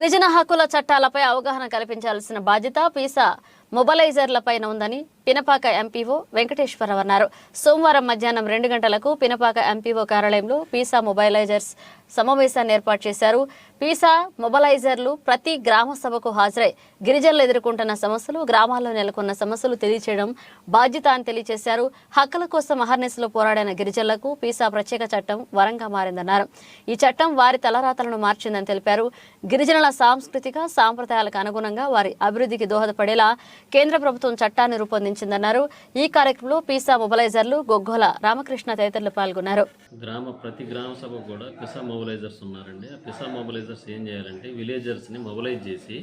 గిరిజన హక్కుల చట్టాలపై అవగాహన కల్పించాల్సిన బాధ్యత పీసా మొబలైజర్ల పైన ఉందని పినపాక ఎంపీఓ వెంకటేశ్వరరావు అన్నారు. సోమవారం మధ్యాహ్నం రెండు గంటలకు పినపాక ఎంపీఓ కార్యాలయంలో పీసా మొబైలైజర్స్ సమావేశాన్ని ఏర్పాటు చేశారు. పీసా మొబలైజర్లు ప్రతి గ్రామ సభకు హాజరై గిరిజనులు ఎదుర్కొంటున్న సమస్యలు గ్రామాల్లో నెలకొన్న సమస్యలు తెలియచేయడం బాధ్యత అని తెలియజేశారు హక్కుల కోసం అహర్నిశలో పోరాడిన గిరిజనులకు పీసా ప్రత్యేక చట్టం వరంగా మారిందన్నారు. ఈ చట్టం వారి తలరాతలను మార్చిందని తెలిపారు. గిరిజనుల సాంస్కృతిక సాంప్రదాయాలకు అనుగుణంగా వారి అభివృద్ధికి దోహదపడేలా కేంద్ర ప్రభుత్వం చట్టాన్ని రూపొందించిందన్నారు. ఈ కార్యక్రమంలో పీసా మొబలైజర్లు గొగ్గోల రామకృష్ణ తదితరులు పాల్గొన్నారు. గ్రామ ప్రతి గ్రామ సభ కూడా పిసా మొబలైజర్స్ ఉన్నారండి. ఆ పిసా మొబలైజర్స్ ఏం చేయాలంటే విలేజర్స్ని మొబలైజ్ చేసి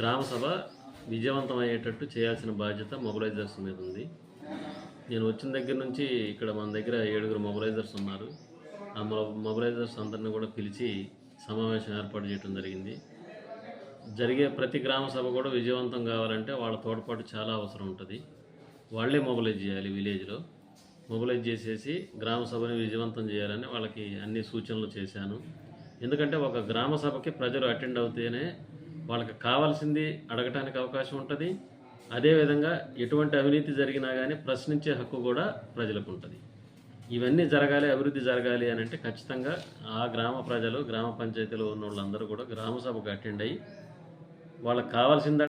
గ్రామ సభ విజయవంతం అయ్యేటట్టు చేయాల్సిన బాధ్యత మొబలైజర్స్ మీద ఉంది. నేను వచ్చిన దగ్గర నుంచి ఇక్కడ మన దగ్గర ఏడుగురు మొబలైజర్స్ ఉన్నారు. ఆ మొబలైజర్స్ అందరిని కూడా పిలిచి సమావేశం ఏర్పాటు చేయడం జరిగింది. జరిగే ప్రతి గ్రామ సభ కూడా విజయవంతం కావాలంటే వాళ్ళ తోడ్పాటు చాలా అవసరం ఉంటుంది. వాళ్ళే మొబలైజ్ చేయాలి విలేజ్లో. మొబలైజ్ చేసేసి గ్రామ సభని విజయవంతం చేయాలని వాళ్ళకి అన్ని సూచనలు చేశాను. ఎందుకంటే ఒక గ్రామ సభకి ప్రజలు అటెండ్ అవుతేనే వాళ్ళకి కావాల్సింది అడగటానికి అవకాశం ఉంటుంది. అదేవిధంగా ఎటువంటి అవినీతి జరిగినా కానీ ప్రశ్నించే హక్కు కూడా ప్రజలకు ఉంటుంది. ఇవన్నీ జరగాలి అభివృద్ధి జరగాలి అని అంటే ఖచ్చితంగా ఆ గ్రామ ప్రజలు గ్రామ పంచాయతీలో ఉన్న వాళ్ళందరూ కూడా గ్రామ సభకు అటెండ్ అయ్యి వాళ్ళకి కావాల్సిందా